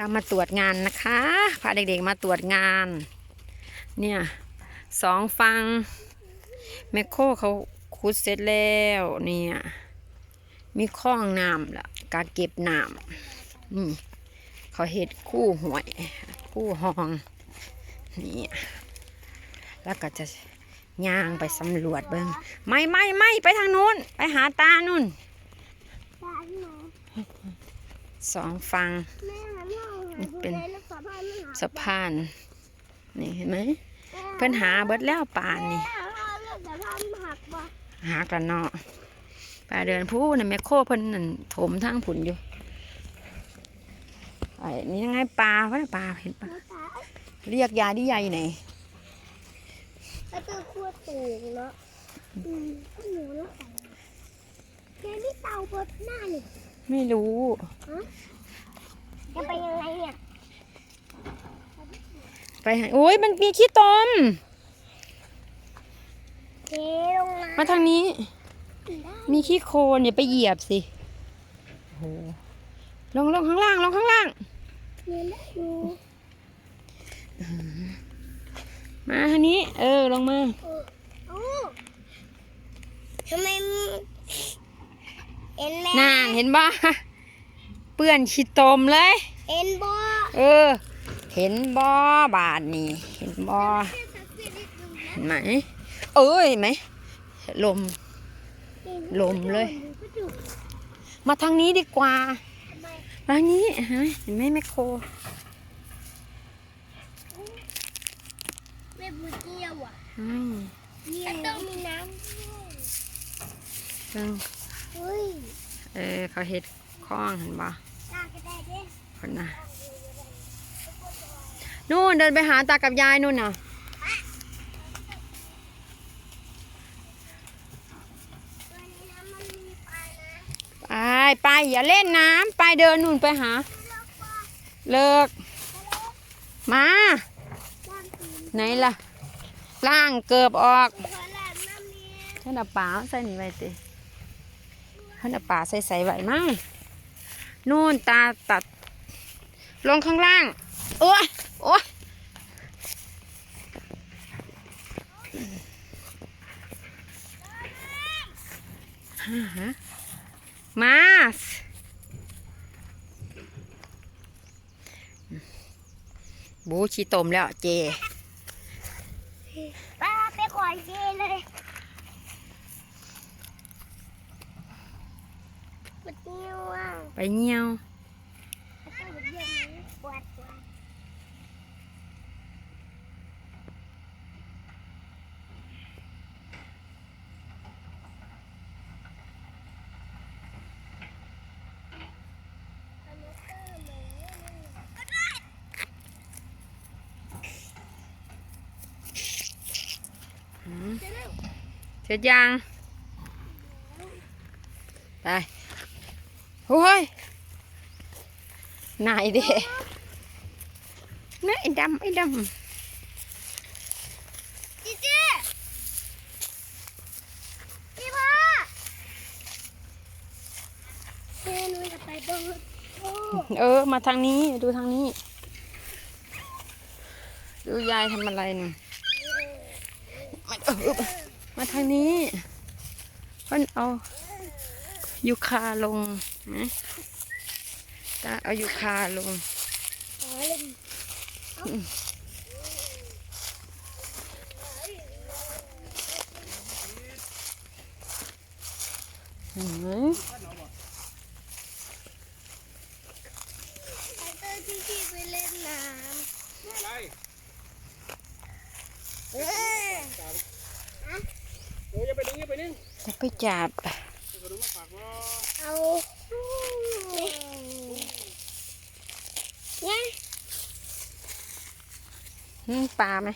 เรามาตรวจงานนะคะพาเด็กๆมาตรวจงาน เนี่ยสองฟังแมคโครเขาขุดเสร็จแล้วเนี่ยมีคล้องน้ำละกาเก็บน้ำนี่เขาเห็ดคู่หวย คู่หองนี่แล้วก็จะย่างไปสำรวจเบิ้งไม่ไม่ไม่ไปทางนู้น ไปหาตานู่นร้านไหนสองฟัง เป็นผู้ใดแล้วสะพานมันหาสะพาน นี่เห็นไหมเพิ่นหาเบิดแล้วป่านนี่แม่ถ้าเลือกสะพานมันหักบ่หากระเนาะป่าเดินผู้น่ะแมคโครเพิ่นนั่นถมทางผุนอยู่ไอ้นี่ยังไงปลาเพราะปลาเห็นปะแล้วตาเรียกยาดิยายไหนแล้วตัวขั้วตูงเนาะอืมก็หนูแล้วกันแกนี่เตาบดหน้านี่ไม่รู้จะไปยัง ไงเนี่ยไปหาโอ้ยมันมีขี้ตมเทลงมามาทางนี้ได้มีขี้โคลนอย่าไปเหยียบสิโอ้โหลงลงข้างล่างลงข้างล่างเงินได้อยู่มาทางนี้ เออลงมา โอ้ทำไมมึงเอ็นแม่นานเห็นบ่เปื้อนขี้ตมเลย เอ็นบ่เออ เห็นบ่บาทนี่เห็นบ่เห็นไหมเอ้ยเห็นไหมลม ลมเลย มาทางนี้ดีกว่ามาทางนี้เห็นไหมเห็นไหมแมคโครไม่บูเจียวอะอืมเนี่ยต้องมีน้เออำเฮ้ยเออเขาเห็ดคล้องเห็นบ่ตาก็ได้เด้คนน่ะ นู่นเดินไปหาตากับยายนู่นน่ะ ไปไปอย่าเล่นน้ำไปเดินนู่นไปหา เลิก มา ไหนล่ะ ล่างเกือบออกขอลาดน้ำเนี่ยท่านเอาป่าใส่นี่ไว้ติท่านเอาป่าใส่ใส่ไว้มั้งนู่นตาตัด ลงข้างล่างโอ้ โอ้ยฮะมาบูชีตมแล้วเจป้าไปขอยเจเลยปวดนิ้วอะไปเงี่ยวแล้วก็หยุดเยี่ยมนี้ปวดปวดอันนี้ก็เหมือน หืม จะได้ เสร็จยังไปโอ้ยนายเด้เนี่ยไอ้ดำไอ้ดจีจีพี่พ่อเฮ้ยหนูจะไปบ้านโอ้ำเออ มาทางนี้ดูทางนี้ ดูยายทำอะไรน่ะมาเออ มาทางนี้เพิ่นเอายูคาลงนะตาเอายูคาลงขอเล่นเห็นไหมไอเตอร์ที่พี่ไปเล่นน้อะไรำเอ้ยโอ้ยอย่าไปดึงอย่าไปดึงจะไปจับ เอาขนมมาฝากว่าเอาเนี่ยอืมปลาไหม